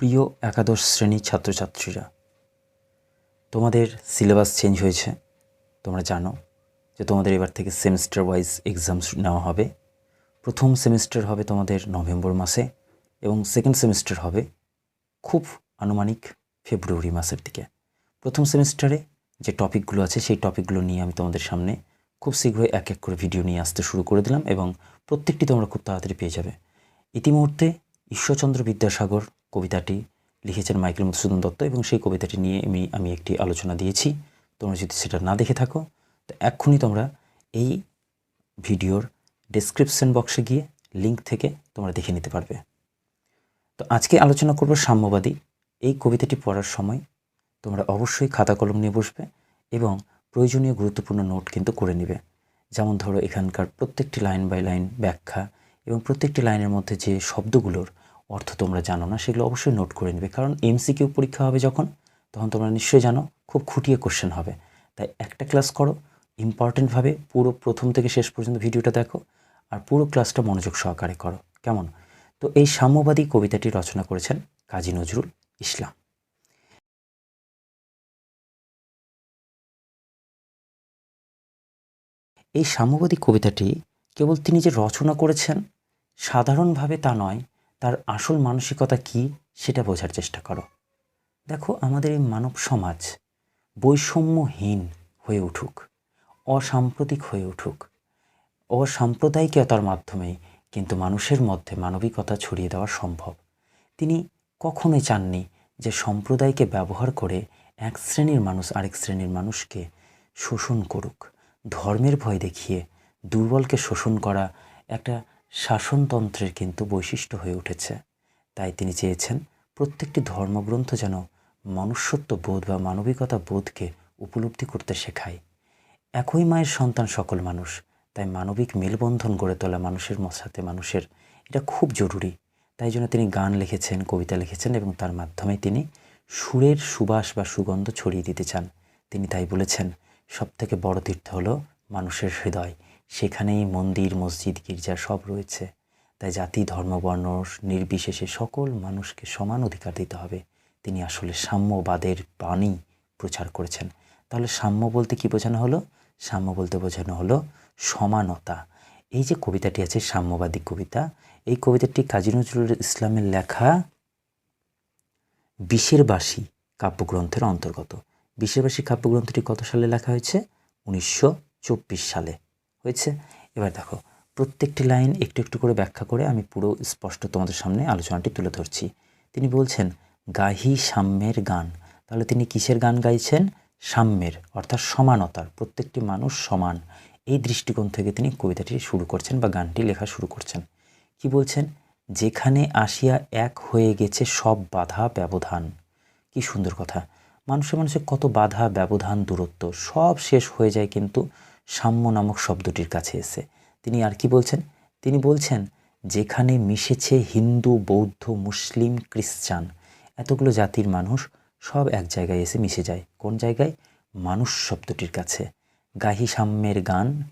প্রিয় একাদশ শ্রেণির ছাত্রছাত্রীরা, তোমাদের সিলেবাস চেঞ্জ হয়েছে। তোমরা জানো যে তোমাদের এবার থেকে সেমিস্টার ওয়াইজ এক্সাম নেওয়া হবে। প্রথম সেমিস্টার হবে তোমাদের নভেম্বর মাসে এবং সেকেন্ড সেমিস্টার হবে খুব আনুমানিক ফেব্রুয়ারি মাসের দিকে। প্রথম সেমিস্টারে যে টপিকগুলো আছে, সেই টপিকগুলো নিয়ে আমি তোমাদের সামনে খুব শীঘ্রই এক এক করে ভিডিও নিয়ে আসতে শুরু করে দিলাম এবং প্রত্যেকটি তোমরা খুব তাড়াতাড়ি পেয়ে যাবে। ইতিমধ্যে ঈশ্বরচন্দ্র বিদ্যাসাগর কবিতাটি লিখেছেন মাইকেল মধুসূদন দত্ত এবং সেই কবিতাটি নিয়ে আমি আমি একটি আলোচনা দিয়েছি। তোমরা যদি সেটা না দেখে থাকো, তো এক্ষুনি তোমরা এই ভিডিওর ডেসক্রিপশন বক্সে গিয়ে লিঙ্ক থেকে তোমরা দেখে নিতে পারবে। তো আজকে আলোচনা করব সাম্যবাদী। এই কবিতাটি পড়ার সময় তোমরা অবশ্যই খাতা কলম নিয়ে বসবে এবং প্রয়োজনীয় গুরুত্বপূর্ণ নোট কিন্তু করে নেবে। যেমন ধরো এখানকার প্রত্যেকটি লাইন বাই লাইন ব্যাখ্যা এবং প্রত্যেকটি লাইনের মধ্যে যে শব্দগুলোর অর্থ তোমরা জানো না, সেগুলো অবশ্যই নোট করে নেবে। কারণ এমসিকিউ পরীক্ষা হবে যখন, তখন তোমরা নিশ্চয়ই জানো, খুব খুঁটিয়ে কোশ্চেন হবে। তাই একটা ক্লাস করো ইম্পর্টেন্টভাবে পুরো প্রথম থেকে শেষ পর্যন্ত ভিডিওটা দেখো, আর পুরো ক্লাসটা মনোযোগ সহকারে করো। কেমন? তো এই সাম্যবাদী কবিতাটি রচনা করেছেন কাজী নজরুল ইসলাম। এই সাম্যবাদী কবিতাটি কেবল তিনি যে রচনা করেছেন, সাধারণভাবে তা নয় তার আসল মানসিকতা কি সেটা বোঝার চেষ্টা করো। দেখো, আমাদের এই মানব সমাজ বৈষম্যহীন হয়ে উঠুক, অসাম্প্রতিক হয়ে উঠুক। অসাম্প্রদায়িকতার মাধ্যমে কিন্তু মানুষের মধ্যে মানবিকতা ছড়িয়ে দেওয়া সম্ভব। তিনি কখনোই চাননি যে সম্প্রদায়কে ব্যবহার করে এক শ্রেণির মানুষ আরেক শ্রেণির মানুষকে শোষণ করুক। ধর্মের ভয় দেখিয়ে দুর্বলকে শোষণ করা একটা শাসনতন্ত্রের কিন্তু বৈশিষ্ট্য হয়ে উঠেছে। তাই তিনি চেয়েছেন প্রত্যেকটি ধর্মগ্রন্থ যেন মনুষ্যত্ব বোধ বা মানবিকতা বোধকে উপলব্ধি করতে শেখায়। একই মায়ের সন্তান সকল মানুষ, তাই মানবিক মেলবন্ধন গড়ে তোলা মানুষের সাথে মানুষের এটা খুব জরুরি। তাই জন্য তিনি গান লিখেছেন, কবিতা লিখেছেন এবং তার মাধ্যমে তিনি সুরের সুবাস বা সুগন্ধ ছড়িয়ে দিতে চান। তিনি তাই বলেছেন, সবথেকে বড় তীর্থ হলো মানুষের হৃদয়। সেখানেই মন্দির, মসজিদ, গির্জা সব রয়েছে। তাই জাতি, ধর্ম, বর্ণ নির্বিশেষে সকল মানুষকে সমান অধিকার দিতে হবে। তিনি আসলে সাম্যবাদের বাণী প্রচার করেছেন। তাহলে সাম্য বলতে কি বোঝানো হলো? সাম্য বলতে বোঝানো হলো সমানতা। এই যে কবিতাটি আছে, সাম্যবাদী কবিতা, এই কবিতাটি কাজী নজরুল ইসলামের লেখা বিশের বাসী কাব্যগ্রন্থের অন্তর্গত। বিশের বাসী কাব্যগ্রন্থটি কত সালে লেখা হয়েছে? উনিশশো চব্বিশ সালে। হয়েছে। এবার দেখো, প্রত্যেকটি লাইন একটু একটু করে ব্যাখ্যা করে আমি পুরো স্পষ্ট তোমাদের সামনে আলোচনাটি তুলে ধরছি। তিনি বলছেন, গাহি সাম্যের গান। তাহলে তিনি কিসের গান গাইছেন? সাম্যের, অর্থাৎ সমানতার, প্রত্যেকটি মানুষ সমান। এই দৃষ্টিকোণ থেকে তিনি কবিতাটি শুরু করছেন বা গানটি লেখা শুরু করছেন। কি বলছেন? যেখানে আসিয়া এক হয়ে গেছে সব বাধা ব্যবধান। কি সুন্দর কথা। মানুষের মানুষের কত বাধা, ব্যবধান, দূরত্ব, সব শেষ হয়ে যায় কিন্তু সাম্য নামক শব্দটির কাছে এসে তিনি আর কি বলছেন? তিনি বলছেন, যেখানে মিশেছে হিন্দু, বৌদ্ধ, মুসলিম, খ্রিস্টান, এতগুলো জাতির মানুষ সব এক জায়গায় এসে মিশে যায়। কোন জায়গায়? মানুষ শব্দটির কাছে। গাহি সাম্যের গান?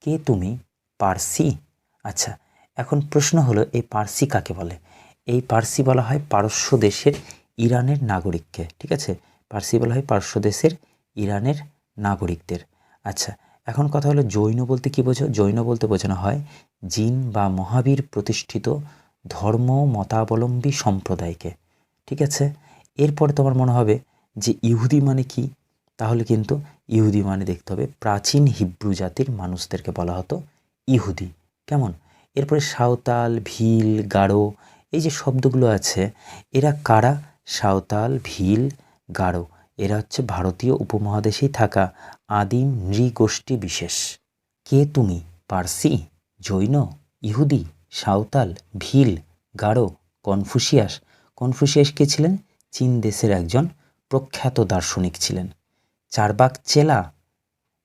কে তুমি? পার্সি? আচ্ছা এখন প্রশ্ন হলো, এই পার্সি কাকে বলে? এই পার্সি বলা হয় পারস্য দেশের ইরানের নাগরিককে, ঠিক আছে? পার্সি বলা হয় পারস্য দেশের ইরানের নাগরিকদের। আচ্ছা এখন কথা হলো জৈন বলতে কি বোঝো, জৈন বলতে বোঝানো হয় জিন বা মহাবীর প্রতিষ্ঠিত ধর্ম মতাবলম্বী সম্প্রদায়কে, ঠিক আছে? এরপরে তোমার মনে হবে যে ইহুদি মানে কি? তাহলে কিন্তু ইহুদি মানে দেখতে হবে প্রাচীন হিব্রু জাতির মানুষদেরকে বলা হতো ইহুদি, কেমন? এরপরে সাঁওতাল, ভিল গাঢ় এই যে শব্দগুলো আছে, এরা কারা? সাঁওতাল, ভিল গাঢ় এরা হচ্ছে ভারতীয় উপমহাদেশেই থাকা আদিম নৃগোষ্ঠী বিশেষ। কে তুমি? পার্সি? জৈন? ইহুদি? সাঁওতাল? ভিল? গাঢ় কনফুসিয়াস? কনফুসিয়াস কে ছিলেন? চীন দেশের একজন প্রখ্যাত দার্শনিক ছিলেন। চারবাক চেলা?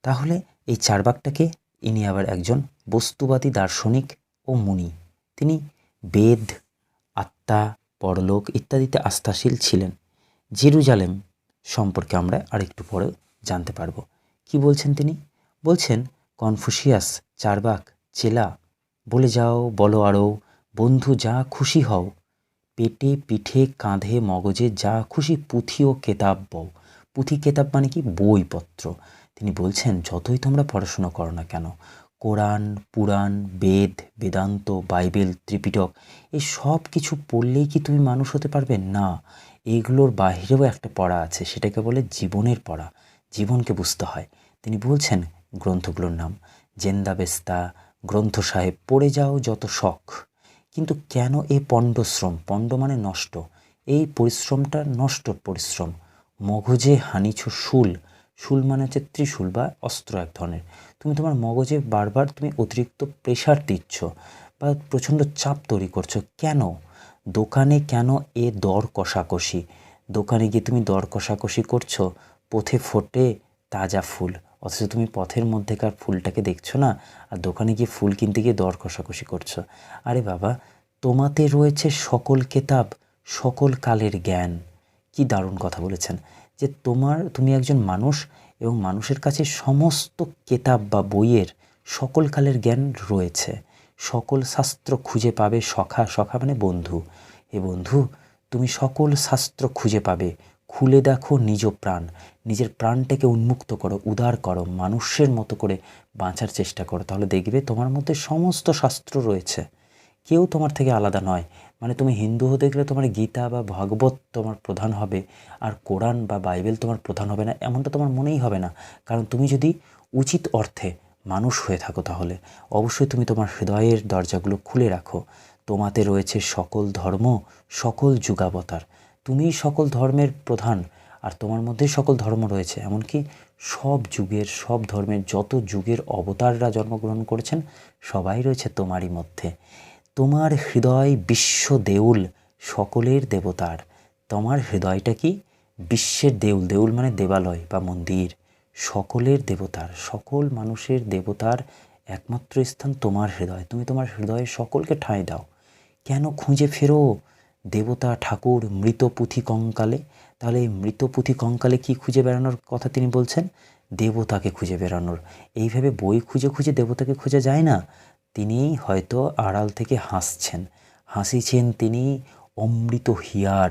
তাহলে এই চারবাকটাকে ইনি আবার একজন বস্তুবাদী দার্শনিক ও মুনি। তিনি বেদ, আত্মা, পরলোক ইত্যাদিতে আস্থাশীল ছিলেন। জেরুজালেম সম্পর্কে আমরা আরেকটু পরে জানতে পারব। কি বলছেন তিনি? বলছেন, কনফুসিয়াস, চারবাক, চেলা, বলে যাও, বলো আরও বন্ধু যা খুশি হও, পেটে পিঠে কাঁধে মগজে যা খুশি পুঁথি ও কেতাব বও। পুঁথি, কেতাব মানে কি? বইপত্র। তিনি বলছেন, যতই তোমরা পড়াশুনো করো না কেন, কোরআন, পুরাণ, বেদ, বেদান্ত, বাইবেল, ত্রিপিটক এই সব কিছু পড়লেই কি তুমি মানুষ হতে পারবে? না। এইগুলোর বাহিরেও একটা পড়া আছে, সেটাকে বলে জীবনের পড়া। জীবনকে বুঝতে হয়। তিনি বলছেন গ্রন্থগুলোর নাম জেন্দাবেস্তা গ্রন্থ সাহেব, পড়ে যাও যত শখ। কিন্তু কেন এ পণ্ডশ্রম? পণ্ড মানে নষ্ট। এই পরিশ্রমটা নষ্ট পরিশ্রম। মগজে হানিছ শুল। শুল মানে হচ্ছে ত্রিশুল বা অস্ত্র এক ধরনের। তুমি তোমার মগজে বারবার তুমি অতিরিক্ত প্রেশার দিচ্ছ বা প্রচণ্ড চাপ তৈরি করছ। কেন? দোকানে কেন এ দর কষাকষি? দোকানে গিয়ে তুমি দর কষাকষি করছ? পথে ফোটে তাজা ফুল। অথচ তুমি পথের মধ্যেকার ফুলটাকে দেখছ না? আর দোকানে গিয়ে ফুল কিনতে গিয়ে দর কষাকষি করছ। আরে বাবা, তোমাতে রয়েছে সকল কেতাব, সকল কালের জ্ঞান। কি দারুণ কথা বলেছেন। যে তোমার, তুমি একজন মানুষ এবং মানুষের কাছে সমস্ত কেতাব বা বইয়ের সকল কালের জ্ঞান রয়েছে। সকল শাস্ত্র খুঁজে পাবে সখা সখা মানে বন্ধু। এ বন্ধু, তুমি সকল শাস্ত্র খুঁজে পাবে। খুলে দেখো নিজ প্রাণ। নিজের প্রাণটাকে উন্মুক্ত করো, উদার করো, মানুষের মতো করে বাঁচার চেষ্টা করো। তাহলে দেখবে তোমার মধ্যে সমস্ত শাস্ত্র রয়েছে। কেউ তোমার থেকে আলাদা নয়। মানে তুমি হিন্দু হতে গেলে তোমার গীতা বা ভাগবত তোমার প্রধান হবে, আর কোরআন বা বাইবেল তোমার প্রধান হবে না, এমনটা তোমার মনেই হবে না। কারণ তুমি যদি উচিত অর্থে মানুষ হয়ে থাকো তাহলে। অবশ্যই তুমি তোমার হৃদয়ের দরজাগুলো খুলে রাখো। তোমাতে রয়েছে সকল ধর্ম, সকল যুগাবতার। তুমিই সকল ধর্মের প্রধান, আর তোমার মধ্যেই সকল ধর্ম রয়েছে। এমনকি সব যুগের, সব ধর্মের যত যুগের অবতাররা জন্মগ্রহণ করেছেন, সবাই রয়েছে তোমারই মধ্যে। তোমার হৃদয় বিশ্ব দেউল, সকলের দেবতার। তোমার হৃদয়টা কি? বিশ্বের দেউল। দেউল মানে দেবালয় বা মন্দির। সকলের দেবতার, সকল মানুষের দেবতার একমাত্র স্থান তোমার হৃদয়। তুমি তোমার হৃদয়ে সকলকে ঠাঁই দাও। কেন খুঁজে ফেরো দেবতা ঠাকুর মৃত পুঁথি কঙ্কালে? তাহলে এই মৃত পুঁথি কঙ্কালে কি খুঁজে বেড়ানোর কথা তিনি বলছেন? দেবতাকে খুঁজে বেড়ানোর। এইভাবে বই খুঁজে খুঁজে দেবতাকে খুঁজে যায় না। তিনি হয়তো আড়াল থেকে হাসছেন। হাসিছেন তিনি অমৃত হিয়ার,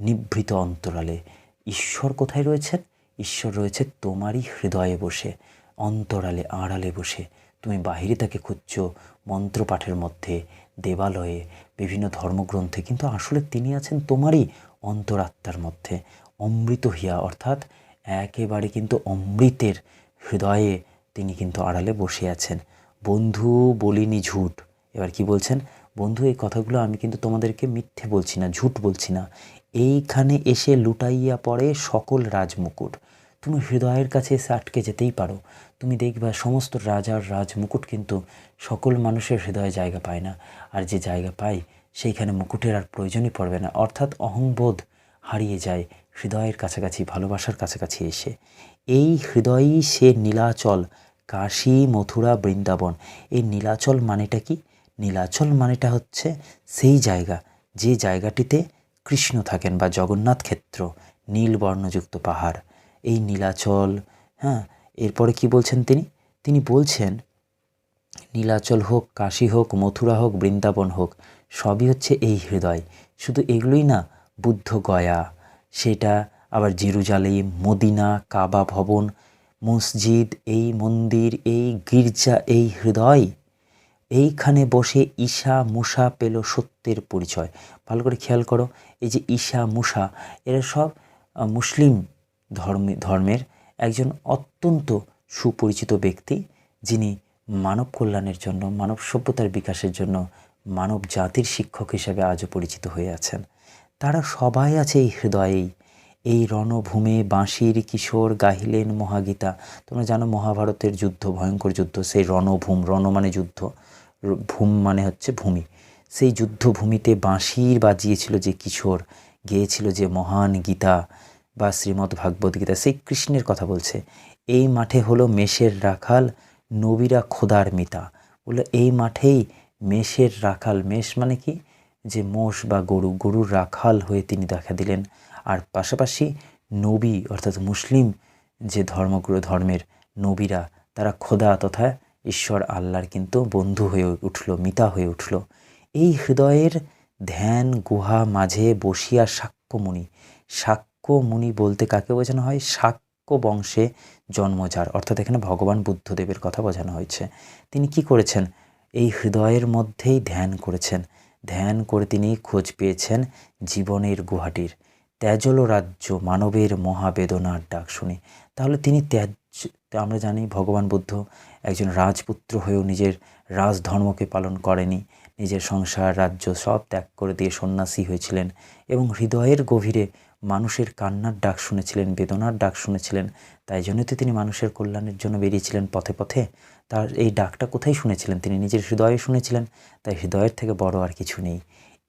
নিভৃত অন্তরালে। ঈশ্বর কোথায় রয়েছেন? ঈশ্বর রয়েছে তোমারই হৃদয়ে বসে, অন্তরালে, আড়ালে বসে। তুমি বাহিরে তাকে খুঁজছ, মন্ত্রপাঠের মধ্যে, দেবালয়ে, বিভিন্ন ধর্মগ্রন্থে, কিন্তু আসলে তিনি আছেন তোমারই অন্তরাত্মার মধ্যে। অমৃত হিয়া, অর্থাৎ একেবারে কিন্তু অমৃতের হৃদয়ে তিনি কিন্তু আড়ালে বসে আছেন। বন্ধু বলিনি ঝুট। এবার কি বলছেন? বন্ধু, এই কথাগুলো আমি কিন্তু তোমাদেরকে মিথ্যে বলছি না, ঝুট বলছি না। এইখানে এসে লুটাইয়া পড়ে সকল রাজমুকুট। তুমি হৃদয়ের কাছে এসে আটকে যেতেই পারো। তুমি দেখবা সমস্ত রাজার রাজমুকুট কিন্তু সকল মানুষের হৃদয়ে জায়গা পায় না। আর যে জায়গা পায়, সেইখানে মুকুটের আর প্রয়োজনই পড়বে না। অর্থাৎ অহংবোধ হারিয়ে যায় হৃদয়ের কাছাকাছি, ভালোবাসার কাছাকাছি এসে। এই হৃদয়ই সে নীলাচল, কাশী, মথুরা, বৃন্দাবন। এই নীলাচল মানেটা কি? নীলাচল মানেটা হচ্ছে সেই জায়গা। যে জায়গাটিতে কৃষ্ণ থাকেন বা জগন্নাথ ক্ষেত্র, নীল বর্ণযুক্ত পাহাড়, এই নীলাচল হ্যাঁ এরপরে কি বলছেন তিনি? তিনি বলছেন, নীলাচল হোক, কাশী হোক, মথুরা হোক, বৃন্দাবন হোক, সবই হচ্ছে এই হৃদয়। শুধু এগুলোই না, বুদ্ধ গয়া, সেটা আবার জিরুজালিম, মদিনা, কাবা ভবন, মসজিদ, এই মন্দির, এই গির্জা, এই হৃদয় এইখানে বসে ঈশা মুসা পেল সত্যের পরিচয়। ভালো করে খেয়াল করো, এই যে ঈশা মুসা এরা সব মুসলিম ধর্মে, ধর্মের একজন অত্যন্ত সুপরিচিত ব্যক্তি, যিনি মানব কল্যাণের জন্য, মানব সভ্যতার বিকাশের জন্য মানব জাতির শিক্ষক হিসেবে আজও পরিচিত হয়ে আছেন। তারা সবাই আছে এই হৃদয়েই। এই রণভূমে বাঁশির কিশোর গাহিলেন মহাগীতা। তোমরা জানো মহাভারতের যুদ্ধ, ভয়ঙ্কর যুদ্ধ, সেই রণভূম রণ মানে যুদ্ধ। ভূম মানে হচ্ছে ভূমি। সেই যুদ্ধভূমিতে বাঁশির বাজিয়েছিল যে কিশোর, গেয়েছিল যে মহান গীতা বা শ্রীমদ্ ভাগবত গীতা, সেই কৃষ্ণের কথা বলছে। এই মাঠে হলো মেষের রাখাল, নবীরা খোদার মিতা। বলল, এই মাঠেই মেষের রাখাল, মেষ মানে কি? যে মোষ বা গরু, গরুর রাখাল হয়ে তিনি দেখা দিলেন। আর পাশাপাশি নবী, অর্থাৎ মুসলিম যে ধর্মগুলো ধর্মের নবীরা, তারা খোদা তথা ঈশ্বর আল্লাহর কিন্তু বন্ধু হয়ে উঠল, মিতা হয়ে উঠল। এই হৃদয়ের ধ্যান গুহা মাঝে বসিয়া সাক্ষ্যমুনি সাক্ষ্যমুনি বলতে কাকে বোঝানো হয়? সাক্ষ্য বংশে জন্মজার অর্থাৎ এখানে ভগবান বুদ্ধদেবের কথা বোঝানো হয়েছে। তিনি কি করেছেন? এই হৃদয়ের মধ্যেই ধ্যান করেছেন। ধ্যান করে তিনি খোঁজ পেয়েছেন জীবনের গুহাটির। ত্যাজল রাজ্য মানবের মহাবেদনার ডাক শুনে। তাহলে তিনি ত্যাজ আমরা জানি ভগবান বুদ্ধ একজন রাজপুত্র হয়েও নিজের রাজধর্মকে পালন করেনি। নিজের সংসার, রাজ্য সব ত্যাগ করে দিয়ে সন্ন্যাসী হয়েছিলেন এবং হৃদয়ের গভীরে মানুষের কান্নার ডাক শুনেছিলেন, বেদনার ডাক শুনেছিলেন। তাই জন্যই তো তিনি মানুষের কল্যাণের জন্য বেরিয়েছিলেন পথে পথে। তার এই ডাকটা কোথায় শুনেছিলেন? তিনি নিজের হৃদয়ে শুনেছিলেন, তাই হৃদয়ের থেকে বড় আর কিছু নেই।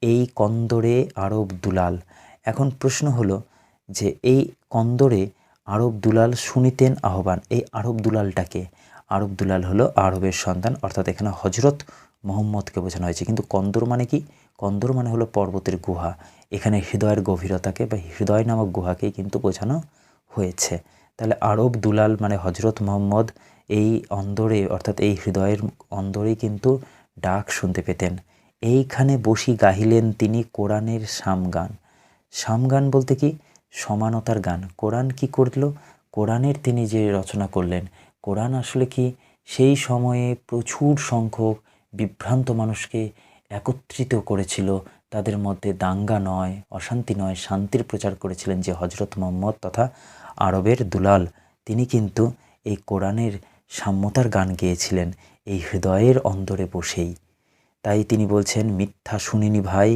এই কন্দরে আরব দুলাল। এখন প্রশ্ন হলো যে এই কন্দরে আরব দুলাল শুনিতেন আহ্বান। এই আরব দুলালটাকে, আরব দুলাল হলো আরবের সন্তান, অর্থাৎ এখানে হজরত মোহাম্মদকে বোঝানো হয়েছে। কিন্তু কন্দর মানে কি? কন্দর মানে হলো পর্বতের গুহা। এখানে হৃদয়ের গভীরতাকে বা হৃদয় নামক গুহাকেই কিন্তু বোঝানো হয়েছে। তাহলে আরব দুলাল মানে হজরত মোহাম্মদ এই অন্দরে, অর্থাৎ এই হৃদয়ের অন্দরেই কিন্তু ডাক শুনতে পেতেন। এইখানে বসি গাহিলেন তিনি কোরআনের সামগান। সামগান বলতে কি? সমানতার গান। কোরআন কি করল? কোরআনের তিনি যে রচনা করলেন, কোরআন আসলে কি? সেই সময়ে প্রচুর সংখ্যক বিভ্রান্ত মানুষকে একত্রিত করেছিল। তাদের মধ্যে দাঙ্গা নয়, অশান্তি নয়, শান্তির প্রচার করেছিলেন যে হজরত মোহাম্মদ তথা আরবের দুলাল। তিনি কিন্তু এই কোরআনের সাম্যতার গান গেয়েছিলেন, এই হৃদয়ের অন্দরে বসেই। তাই তিনি বলছেন, মিথ্যা শুনিনি ভাই,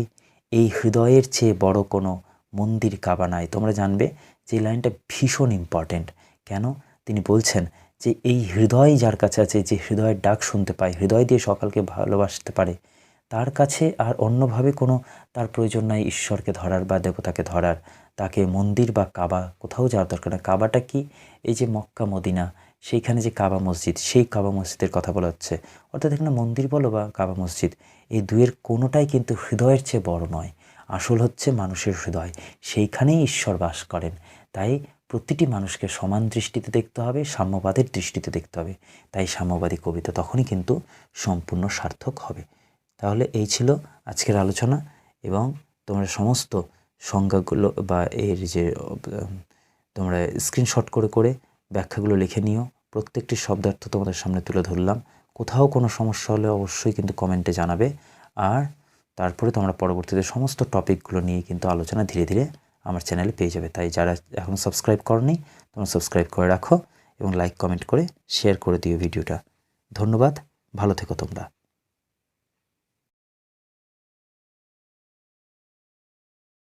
এই হৃদয়ের চেয়ে বড় কোনো মন্দির কাবা নাই তোমরা জানবে যে এই লাইনটা ভীষণ ইম্পর্ট্যান্ট কেন? তিনি বলছেন যে এই হৃদয় যার কাছে আছে, যে হৃদয়ের ডাক শুনতে পায়, হৃদয় দিয়ে সকালকে ভালোবাসতে পারে, তার কাছে আর অন্যভাবে কোনো তার প্রয়োজন নাই ঈশ্বরকে ধরার বা দেবতাকে ধরার। তাকে মন্দির বা কাবা, কোথাও যাওয়ার দরকার না কাবাটা কি? এই যে মক্কা, মদিনা, সেইখানে যে কাবা মসজিদ, সেই কাবা মসজিদের কথা বলা হচ্ছে। অর্থাৎ এখানে মন্দির বলো বা কাবা মসজিদ, এই দুয়ের কোনোটাই কিন্তু হৃদয়ের চেয়ে বড় নয়। আসল হচ্ছে মানুষের হৃদয়। সেইখানেই ঈশ্বর বাস করেন। তাই প্রতিটি মানুষকে সমান দৃষ্টিতে দেখতে হবে, সাম্যবাদের দৃষ্টিতে দেখতে হবে। তাই সাম্যবাদী কবিতা তখনই কিন্তু সম্পূর্ণ সার্থক হবে। তাহলে এই ছিল আজকের আলোচনা এবং তোমরা সমস্ত সংজ্ঞাগুলো বা এর যে, তোমরা স্ক্রিনশট করে করে ব্যাখ্যাগুলো লিখে নিও। প্রত্যেকটি শব্দার্থ তোমাদের সামনে তুলে ধরলাম। কোথাও কোনো সমস্যা হলে অবশ্যই কিন্তু কমেন্টে জানাবে। আর তারপরে তোমরা পরবর্তীতে সমস্ত টপিকগুলো নিয়ে কিন্তু আলোচনা ধীরে ধীরে আমার চ্যানেলে পেয়ে যাবে। তাই যারা এখন সাবস্ক্রাইব করনি, তোমরা সাবস্ক্রাইব করে রাখো এবং লাইক, কমেন্ট করে শেয়ার করে দিও ভিডিওটা। ধন্যবাদ, ভালো থেকো তোমরা।